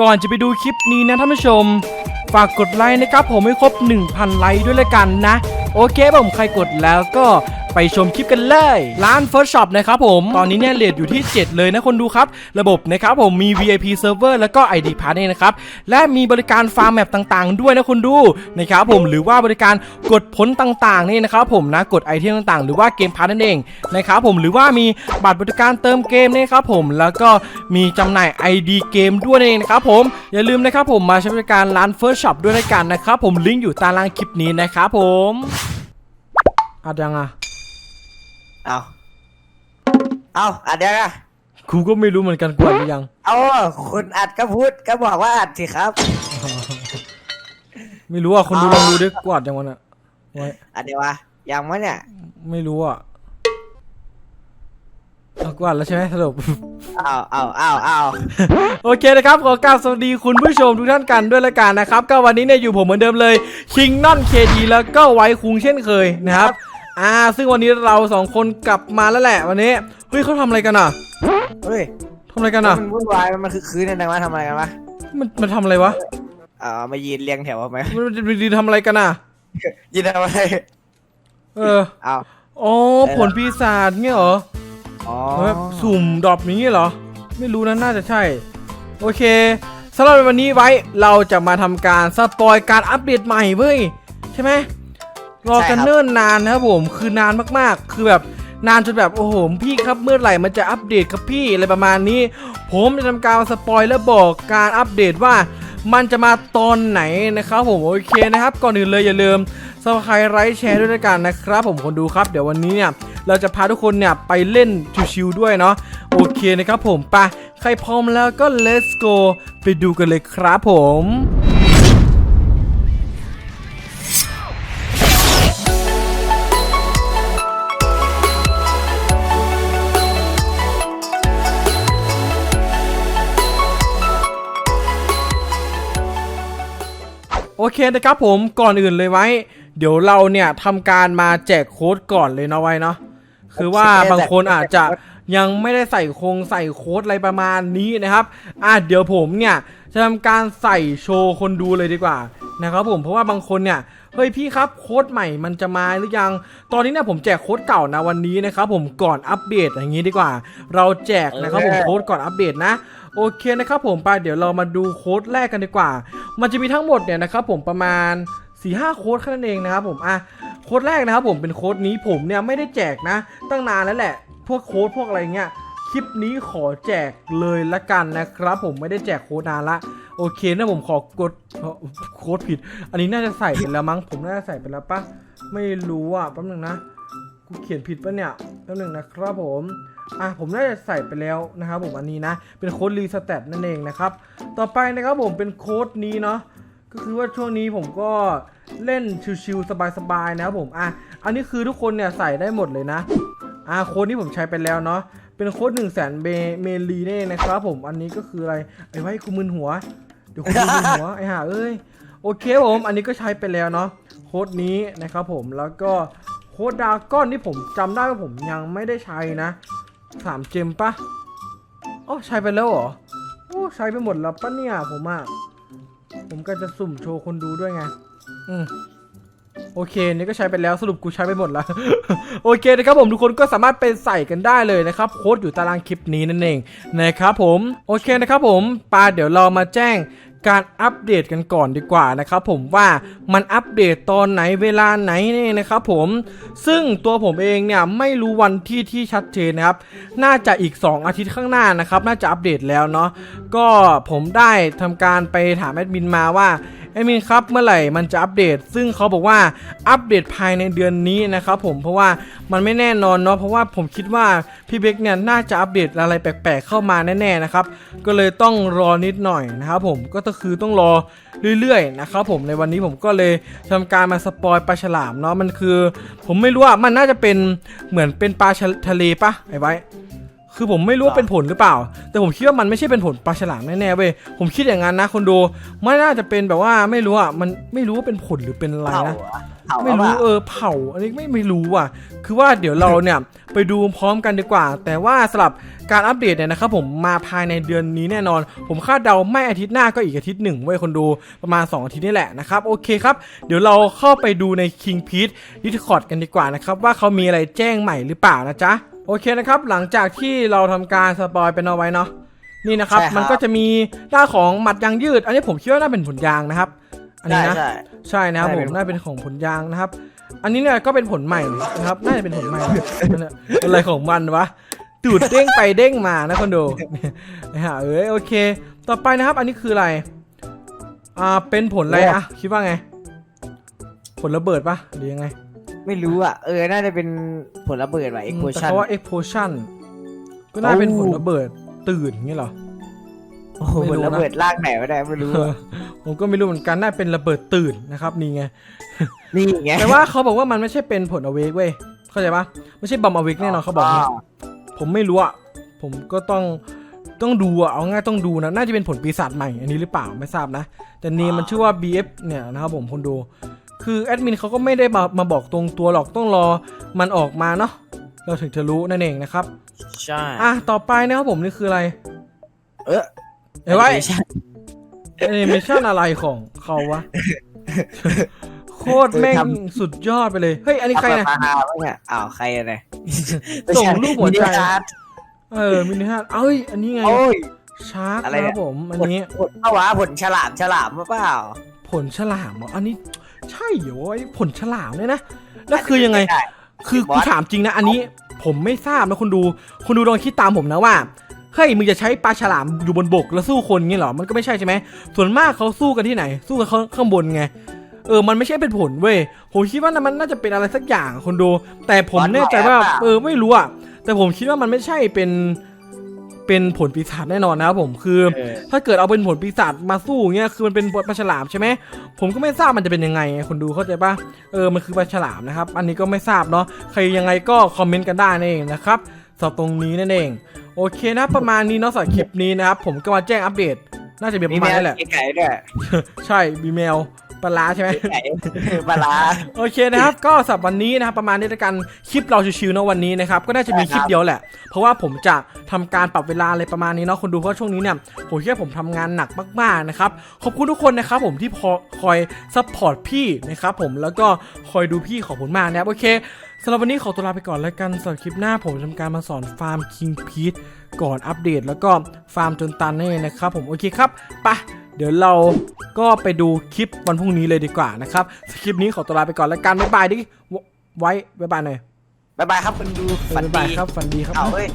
ก่อนจะไปดูคลิปนี้นะท่านผู้ชม ฝากกดไลค์นะครับผมให้ครบ 1,000 ไลค์ด้วยละกันนะ โอเคผมใครกดแล้วก็ ไปชมคลิปกันเลย ร้าน First Shop นะครับผม ตอนนี้เนี่ยเลทอยู่ที่ 7 เลยนะคนดูครับ ระบบนะครับผมมี VIP Server แล้วก็ ID Pass เนี่ยนะครับ และมีบริการฟาร์มแมปต่างๆ ด้วยนะคนดูนะครับผมหรือว่าบริการกดผลต่างๆนี่นะครับผมนะกดไอเทมต่างๆ หรือว่าเกมพาร์นั่นเองนะครับผมหรือว่ามีบัตรบริการเติมเกมนี่ครับผมแล้วก็มีจำหน่าย ID เกมด้วยนั่นเองนะครับผมอย่าลืมนะครับผมมาใช้บริการร้าน First Shop ด้วยกันนะครับผมลิงก์อยู่ใตารางคลิปนี้นะครับผมอัดยังอะ เอาเอาอัดยังอะครูก็ไม่รู้เหมือนกันกดหรือยัง เอาคุณอัดก็พูดก็บอกว่าอัดสิครับ ไม่รู้อะคนดูลองดูดิกวาดยังวันอะไว้อัดเดี๋ยววะยังวะเนี่ยไม่รู้อะเอากวาดแล้วใช่ไหมสรุป เอาเอาเอาเอาโอเคนะครับขอกราบสวัสดีคุณผู้ชมทุกท่านกันด้วยละกันนะครับ ก็วันนี้เนี่ยอยู่ผมเหมือนเดิมเลยคิงนอนเคดีแล้วก็ไว้คุงเช่นเคยนะครับ อ่า ซึ่งวันนี้เราสองคนกลับมาแล้วแหละวันนี้ เฮ้ยเขาทำอะไรกันอะเฮ้ยทำอะไรกันอะ มันวุ่นวายมันคือคืนนั่นนะทำอะไรกันวะมันมันทำอะไรวะ เอามายืนเรียงแถวไหมมันมันมันทำอะไรกันอะ ยืนทำอะไรเออเอาอ๋อ ผลปีศาจเงี้ยเหรออ๋อแบบสุ่มดรอปอย่างนี้เหรอ ไม่รู้นะน่าจะใช่ โอเคสำหรับวันนี้ไว้เราจะมาทำการสปอยการอัปเดตใหม่เว้ยใช่ไหม รอกันเนิ่นนานนะครับผมคือนานมากๆ คือแบบนานจนแบบโอ้โหพี่ครับเมื่อไหร่มันจะอัปเดตครับพี่อะไรประมาณนี้ ผมจะทำการสปอยและบอกการอัปเดตว่ามันจะมาตอนไหนนะครับผมโอเคนะครับ ก่อนอื่นเลยอย่าลืมสมัครไลค์แชร์ด้วยละกันนะครับ ผมคนดูครับเดี๋ยววันนี้เนี่ยเราจะพาทุกคนเนี่ยไปเล่นชิวๆด้วยเนาะโอเคนะครับผมไปใครพร้อมแล้วก็ let's go ไปดูกันเลยครับผม เคนะครับผมก่อนอื่นเลยไว้ เดี๋ยวเราเนี่ยทำการมาแจกโค้ดก่อนเลยเนาะไว้เนาะคือว่าบางคนอาจจะยังไม่ได้ใส่คงใส่โค้ดอะไรประมาณนี้นะครับ อะเดี๋ยวผมเนี่ยจะทำการใส่โชว์คนดูเลยดีกว่านะครับผมเพราะว่าบางคนเนี่ย เฮ้ยพี่ครับโค้ดใหม่มันจะมาหรือยัง ตอนนี้เนี่ยผมแจกโค้ดเก่านะวันนี้นะครับผมก่อนอัปเดตอย่างนี้ดีกว่า เราแจกนะครับผมโค้ดก่อนอัปเดตนะโอเคนะครับผมไปเดี๋ยวเรามาดูโค้ดแรกกันดีกว่า มันจะมีทั้งหมดเนี่ยนะครับผมประมาณ4ีหโค้ดแค่นั้นเองนะครับผมอะโค้ดแรกนะครับผมเป็นโค้ดนี้ผมเนี่ยไม่ได้แจกนะ ตั้งนานแล้วแหละ พวกโค้ดพวกอะไรเงี้ย คลิปนี้ขอแจกเลยละกันนะครับ ผมไม่ได้แจกโค้ดนานละโอเคนะผมขอกดโค้ดผิด อันนี้น่าจะใส่ไปแล้วมั้งผมน่าจะใส่ไปแล้วปะไม่รู้อะแป๊บนึงนะกูเขียนผิดปะเนี่ยแป๊บนึงนะครับผมอะผมน่าจะใส่ไปแล้วนะครับผมอันนี้นะ เป็นโค้ดรีสแตทนั่นเองนะครับ ต่อไปนะครับผมเป็นโค้ดนี้เนาะก็คือว่าช่วงนี้ผมก็เล่นชิวๆสบายๆนะครับผมอะอันนี้คือทุกคนเนี่ยใส่ได้หมดเลยนะอะโค้ดนี้ผมใช้ไปแล้วเนาะ เป็นโค้ด1 0 0 0 0แสนเบเมลีนี่นะครับผมอันนี้ก็คืออะไรไอ้ไว้คุมึนหัว เดี๋ยวคุมึนหัวไอ้ห่าเอ้ยโอเคผมอันนี้ก็ใช้ไปแล้วเนาะโค้ดนี้นะครับผมแล้วก็โค้ดดาก้อนที่ผมจำได้ว่าผมยังไม่ได้ใช้นะสามเจมปะอ๋อใช้ไปแล้วเหรอโอ้ใช้ไปหมดแล้วปะเนี่ยผมอะผมก็จะสุ่มโชว์คนดูด้วยไง อืม โอเคนี่ก็ใช้ไปแล้วสรุปกูใช้ไปหมดแล้ว โอเคนะครับผมทุกคนก็สามารถไปใส่กันได้เลยนะครับโค้ดอยู่ตารางคลิปนี้นั่นเองนะครับผมโอเคนะครับผมปาเดี๋ยวเรามาแจ้งการอัปเดตกันก่อนดีกว่านะครับผมว่ามันอัปเดตตอนไหนเวลาไหนนี่นะครับผมซึ่งตัวผมเองเนี่ยไม่รู้วันที่ที่ชัดเจนนะครับ น่าจะอีก 2 อาทิตย์ข้างหน้านะครับ น่าจะอัปเดตแล้วเนาะก็ผมได้ทำการไปถามแอดมินมาว่า แอดมินครับเมื่อไหร่มันจะอัปเดต ซึ่งเขาบอกว่าอัปเดตภายในเดือนนี้นะครับผมเพราะว่ามันไม่แน่นอนเนาะเพราะว่าผมคิดว่าพี่เบคเนี่ยน่าจะอัปเดตอะไรแปลกๆ เข้ามาแน่ๆนะครับก็เลยต้องรอนิดหน่อยนะครับผมก็คือต้องรอเรื่อยๆนะครับผมในวันนี้ผมก็เลยทำการมาสปอยปลาฉลามเนาะมันคือ ผมไม่รู้ว่ามันน่าจะเป็นเหมือนเป็นปลาทะเลปะไอ้ไว้ คือผมไม่รู้ว่าเป็นผลหรือเปล่า แต่ผมคิดว่ามันไม่ใช่เป็นผลปลาฉลามแน่ๆเว้ยผมคิดอย่างนั้นนะคนดูไม่น่าจะเป็นแบบว่าไม่รู้อะมันไม่รู้ว่าเป็นผลหรือเป็นอะไรเผานะอะเผาาไม่รู้ปะเออเผาอันนี้ไม่ไม่รู้ว่ะ คือว่าเดี๋ยวเราเนี่ยไปดูพร้อมกันดีกว่า แต่ว่าสำหรับการอัปเดตเนี่ยนะครับผมมาภายในเดือนนี้แน่นอน ผมคาดเดาไม่อาทิตย์หน้าก็อีกอาทิตย์หนึ่งเว้ยคนดูประมาณ 2 อาทิตย์นี่แหละนะครับโอเคครับ เดี๋ยวเราเข้าไปดูใน King p e t e Discord กันดีกว่านะครับว่าเขามีอะไรแจ้งใหม่หรือเปล่านะจ๊ะ โอเคนะครับ หลังจากที่เราทำการสปอยเป็นเอาไว้เนาะนี่นะครับ มันก็จะมีด้านของหมัดยางยืด อันนี้ผมคิดว่าน่าเป็นผลยางนะครับ อันนี้ใช่นะใช่ใช่นะครับใช่ผเป็มนน่าเป็นของผลยางนะครับ อันนี้เนี่ยก็เป็นผลใหม่นะครับน่าจะเป็นผลใหม่นั่นแหละอะไรของมันวะดูดเด้งไปเด้งมานะคนดูนะฮะเอ้ยโอเค ต่อไปนะครับ อันนี้คืออะไร อ่าเป็นผลอะไรอะคิดว่าไง ผลระเบิดปะหรือยังไง ไม่รู้อะ เออ น่าจะเป็นผลระเบิดว่ะอืเอ็กมโพแต่ชั่นเขาว่า explosion ก็น่าเป็นผลระเบิดตื่นอย่างงี้เหรอ โอ้โหไม่ผรู้ลนะระเบิดลากไหนไม่ได้ไม่รู้เออผมก็ไม่รู้เหมือนกันน่าเป็นระเบิดตื่นนะครับนี่ไง นี่ไงแต่ว่าเขาบอกว่ามันไม่ใช่เป็นผลอเวกเว้ย เข้าใจปะไม่ใช่บอมอเวกแน่นอนเขาบอกเนี่ยผมไม่รู้อะ ผมก็ต้องต้องดูอะ เอาง่ายต้องดูนะ น่าจะเป็นผลปีศาจใหม่อันนี้หรือเปล่าไม่ทราบนะ แต่นี่มันชื่อว่า BF เนี่ยนะครับผมคนดู คือแอดมินเขาก็ไม่ได้มามาบอกตรงตัวหรอกต้องรอมันออกมาเนาะเราถึงจะรู้นั่นเองนะครับ ใช่ อะต่อไปนะครับผมนี่คืออะไร เออเอ้ยไว้ไม่ใช่แอนิเมชันอะไรของเขาวะ โคตรแม่งสุดยอดไปเลย เฮ้ย อันนี้ใครนะเอามาหาบ้างเนี่ยอ้าวใครอะเนี่ยส่งรูปหัวใจมินิฮาร์ทเออมินิฮาร์ดเอ้ย อันนี้ไงโอ้ยชาร์กอะไรนะเนี่คยรับผม อันนี้ผลเข้าวะผลฉลามฉลามหรือเปล่า ผลฉลามเหรออันนี้ ใช่เหรอไอ้ผลฉลามเนี่ยนะแล้วคือยังไงม่ด้คือกูถามจริงนะ อันนี้ผมไม่ทราบนะคุณดู คุณดูลองคิดตามผมนะว่าเฮ้ยมึงจะใช้ปลาฉลามอยู่บนบกแล้วสู้คนงี้เหรอ มันก็ไม่ใช่ใช่ไหม ส่วนมากเขาสู้กันที่ไหน สู้กันข้างข้างบนไง เออ มันไม่ใช่เป็นผลเว้ย ผมคิดว่ามันน่าจะเป็นอะไรสักอย่างคนดู แต่ผมแน่ใจว่า เออ ไม่รู้อะแต่ผมคิดว่ามันไม่ใช่เป็น เป็นผลปีศาจแน่นอนนะครับผมคือเออถ้าเกิดเอาเป็นผลปีศาจมาสู้เงี้ยคือมันเป็นปลาฉลามใช่ไหมผมก็ไม่ทราบมันจะเป็นยังไงไงคนดูเข้าใจปะเออมันคือปลาฉลามนะครับ อันนี้ก็ไม่ทราบเนาะใครยังไงก็คอมเมนต์กันได้นั่นเองนะครับสำหรับตรงนี้นั่นเอง โอเคนะประมาณนี้เนาะสำหรับคลิปนี้นะครับผมก็มาแจ้งอัปเดต น่าจะเป็นปมีระมาแมณวนี้แหละไก่ด้วยใช่มีแมว ปลาร้าใช่ไหม ไก่ปลาร้า โอเคนะครับ ก็สำหรับวันนี้นะครับประมาณนี้แล้วกันคลิปเราชิวๆเนาะวันนี้นะครับก็น่าจะมีคลิปเดียวแหละ เพราะว่าผมจะทำการปรับเวลาอะไรประมาณนี้เนาะคนดูเพราะช่วงนี้เนี่ยผมคิดว่าผมทำงานหนักมากๆนะครับขอบคุณทุกคนนะครับผมที่พอคอยซัพพอร์ตพี่นะครับผมแล้วก็คอยดูพี่ขอบคุณมากนะครับโอเคสำหรับวันนี้ขอตัวลาไปก่อนแล้วกันสำหรับคลิปหน้าผมจะทำการมาสอนฟาร์มคิงพีทก่อนอัปเดต แล้วก็ฟาร์มจนตันนี่นเองนะครับผมโอเคครับไปะ เดี๋ยวเราก็ไปดูคลิปวันพรุ่งนี้เลยดีกว่านะครับคลิปนี้ขอตัวลาไปก่อนแล้วกันบ๊ายบายดิไว้บ๊ายบายหน่อยบ๊ายบายครับคุณดูฝันบ๊ายบายดีครับฝันดีครับ เอาเฮ้ย